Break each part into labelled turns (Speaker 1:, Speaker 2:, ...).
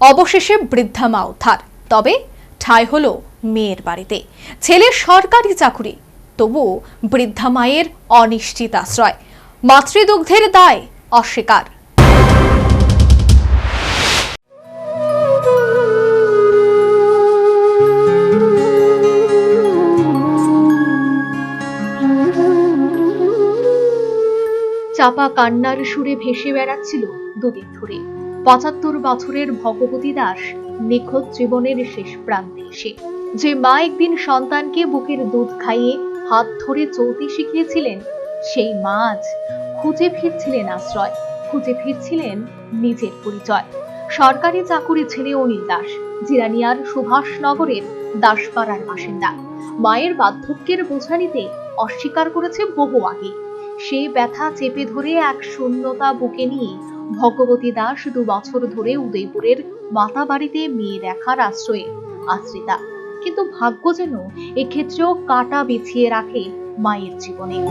Speaker 1: অবশেষে বৃদ্ধা মা উদ্ধার। তবে ঠাঁই হলো মেয়ের বাড়িতে। ছেলে সরকারি চাকুরি তবু বৃদ্ধা মায়ের অনিশ্চিত আশ্রয়। মাতৃদুগ্ধের দায় অস্বীকার। চাপা কান্নার সুরে ভেসে বেড়াচ্ছিল দুদিন ধরে। পঁচাত্তর বছরের ভগবতী দাস নিখোঁজ জীবনের শেষ প্রান্তে এসে, যে মা একদিন সন্তানকে বুকের দুধ খাইয়ে হাত ধরে চলতে শিখিয়েছিলেন, সেই মা আজ খুঁজে ফিরছিলেন আশ্রয়, খুঁজে ফিরছিলেন নিজের পরিচয়। সরকারি চাকুরি ছেলে অনিল দাস, জিরানিয়ার সুভাষনগরের দাসপাড়ার বাসিন্দা। মায়ের বার্ধক্যের বোঝা নিতে অস্বীকার করেছে বহু আগে। সেই ব্যথা চেপে ধরে এক শূন্যতা বুকে নিয়ে ভগবতী দাস দু বছর ধরে উদয়পুরের মাতা বাড়িতে মেয়ে দেখার আশ্রয়ে আশ্রিতা। কিন্তু ভাগ্য যেন এক্ষেত্রেও কাটা বিছিয়ে রাখে মায়ের জীবনে।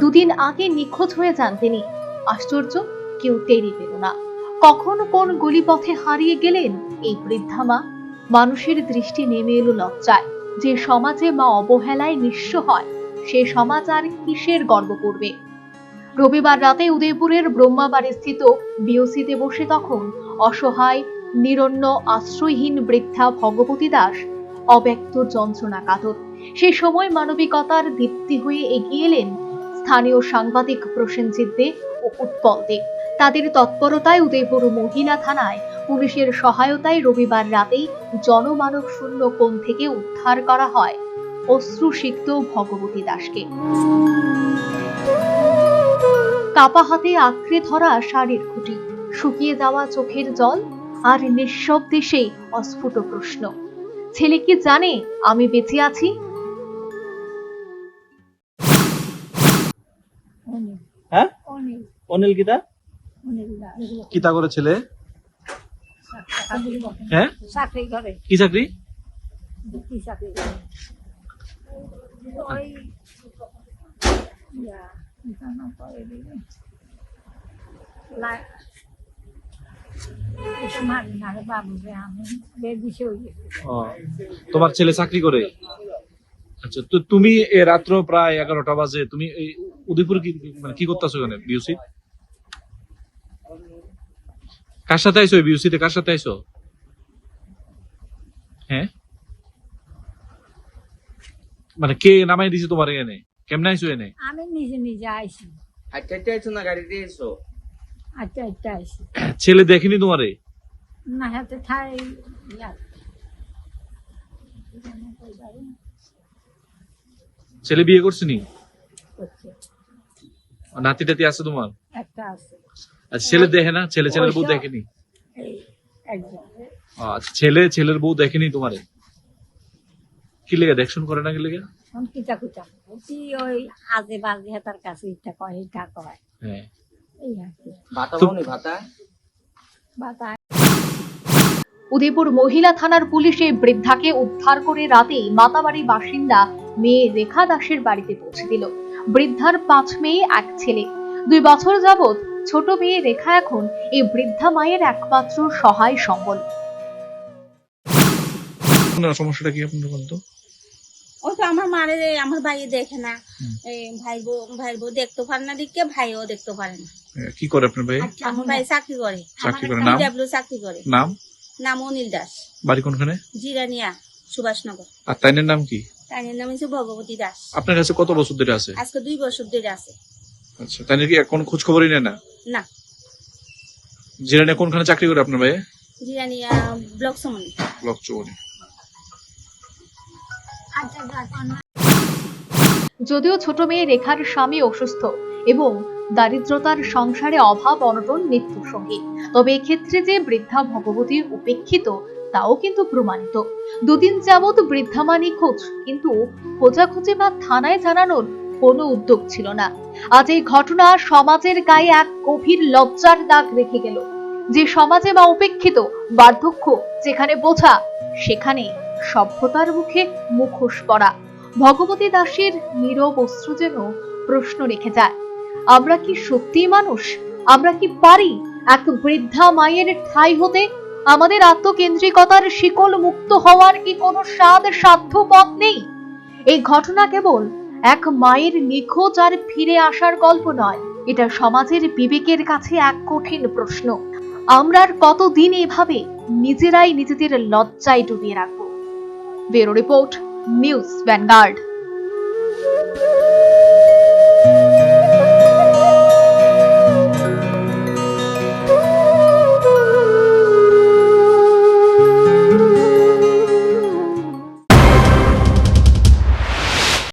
Speaker 1: দুদিন আগে নিখোঁজ হয়ে যান তিনি। আশ্চর্য, কেউ টেরি পেল না। কখন কোন গলিপথে হারিয়ে গেলেন এই বৃদ্ধা মা? মানুষের দৃষ্টি নেমে এলো লজ্জায়। যে সমাজে মা অবহেলায় নিঃস্ব হয়, সে সমাজ আর কিসের গর্ব করবে? রবিবার রাতে উদয়পুরের ব্রহ্মাবাড়ি স্থিত বিওসিতে বসে তখন অসহায়, নিরন্ন, আশ্রয়হীন বৃদ্ধা ভগবতী দাস অব্যক্ত যন্ত্রণা কাতর। সে সময় মানবিকতার দীপ্তি হয়ে এগিয়ে এলেন স্থানীয় সাংবাদিক প্রসেনজিৎ দে ও উৎপল দে। তাদের তৎপরতায় উদয়পুর মহিলা থানায় পুলিশের সহায়তায় রবিবার রাতেই জনমানব শূন্য কোণ থেকে উদ্ধার করা হয় অশ্রুসিক্ত ভগবতী দাসকে। কাপা হাতে আঁকড়ে ধরা শাড়ির খুঁটি, শুকিয়ে যাওয়া চোখের জল আর নিঃশব্দে সেই অস্ফুট প্রশ্ন। ছেলে কি জানে আমি বেঁচে আছি?
Speaker 2: হ্যাঁ?
Speaker 3: অনিল।
Speaker 2: অনিল
Speaker 3: অনিল দাস
Speaker 2: করে ছেলে? হ্যাঁ? কি চাকরি?
Speaker 3: কি
Speaker 2: তোমার ছেলে চাকরি করে? আচ্ছা তো তুমি রাত্র প্রায় এগারোটা বাজে, তুমি উদয়পুর কি মানে কি করতেছো ওখানে বিউসি কার সাথে আইছো? বিউসিতে কার সাথে আইছো? হ্যাঁ মানে কে নামাই দিছে তোমার এনে? কেমনে আইছো এনে?
Speaker 3: আমি নিজে নিজে আইছি।
Speaker 4: আচ্ছা আচ্ছা আইছো না গাড়িতে
Speaker 3: আচ্ছা আচ্ছা আইছি।
Speaker 2: ছেলে দেখেনি তোমারে?
Speaker 3: না হাতে ঠাই ইয়া
Speaker 2: ছেলে বিয়ে করছিনি
Speaker 3: করছে।
Speaker 2: নাতি টাতি আছে তোমার?
Speaker 3: একটা আছে।
Speaker 2: আচ্ছা ছেলে দেখে না? ছেলে ছেলের বউ দেখেনি? আচ্ছা ছেলে ছেলের বউ দেখেনি তোমারে? কি লেগে? দেখশন করে না কি লেগে?
Speaker 3: কিতা কুতা কি ওই আজে বাজে হেতার কাছে ইটা কয় ইটা কয়।
Speaker 2: হ্যাঁ।
Speaker 4: ভাতা বনি ভাতা?
Speaker 1: উদয়পুর মহিলা থানার পুলিশ এই বৃদ্ধাকে উদ্ধার করে রাতেই মাতাবাড়ি বাসিন্দা মেয়ে রেখা দাসের বাড়িতে পৌঁছে দিল। বৃদ্ধার পাঁচ মেয়ে এক ছেলে। দুই বছর যাবৎ ছোট মেয়ে রেখা এখন এই বৃদ্ধা মায়ের একমাত্র সহায় সম্বল।
Speaker 2: সমস্যাটা কি আপনার বলতো
Speaker 5: ওই তো আমার মারে আমার ভাই দেখে না। এই ভাই বউ ভাই বউ দেখতে পারে না দেখে ভাইও দেখতে পারে না।
Speaker 2: কি করে আপনার ভাই?
Speaker 5: আমার ভাই চাকরি করে।
Speaker 2: চাকরি করে। নাম?
Speaker 5: ডাব্লিউ চাকরি করে।
Speaker 2: নাম?
Speaker 5: নাম অনিল দাস।
Speaker 2: বাড়ি কোনখানে?
Speaker 5: জিরানিয়া সুভাষনগর।
Speaker 2: আর তাইনের নাম কি?
Speaker 5: তাই নাম হচ্ছে ভগবতী দাস।
Speaker 2: আপনার কাছে কত বছর ধরে আছে?
Speaker 5: আজকে দুই বছর ধরে আছে।
Speaker 2: আচ্ছা তাইনের কি এখন খোঁজ খবরই নেয় না?
Speaker 5: না।
Speaker 2: জিরানে কোনখানে চাকরি করে আপনার ভাই
Speaker 5: জিরানিয়া ব্লক সমনি।
Speaker 2: ব্লক
Speaker 1: যদিও ছোট মেয়ে রেখার স্বামী অসুস্থ এবং দারিদ্রতার সংসারে অভাব অনটন মৃত্যু সঙ্গী তবে এক্ষেত্রে যে বৃদ্ধা ভগবতী উপেক্ষিত তাও কিন্তু প্রমাণিত। দুদিন যাবৎ বৃদ্ধা মা নিখোঁজ কিন্তু খোঁজাখুঁজি বা থানায় জানানোর কোনো উদ্যোগ ছিল না। আজ এই ঘটনা সমাজের গায়ে এক গভীর লজ্জার দাগ রেখে গেল। যে সমাজে বা উপেক্ষিত, বার্ধক্য যেখানে বোঝা, সেখানে সভ্যতার মুখে মুখোশ পরা। ভগবতী দাসের নীরব অস্ত্র যেন প্রশ্ন রেখে যায়, আমরা কি সত্যি মানুষ? আমরা কি পারি এক বৃদ্ধা মায়ের ঠাই হতে? আমাদের আত্মকেন্দ্রিকতার শিকল মুক্ত হওয়ার কি কোনো স্বাদ সাধ্য পথ নেই? এই ঘটনা কেবল এক মায়ের নিখোঁজ আর ফিরে আসার গল্প নয়। এটা সমাজের বিবেকের কাছে এক কঠিন প্রশ্ন। আমরা কতদিন এভাবে নিজেরাই নিজেদের লজ্জায় ডুবিয়ে রাখব? বেরো রিপোর্ট, নিউজ ভ্যানগার্ড।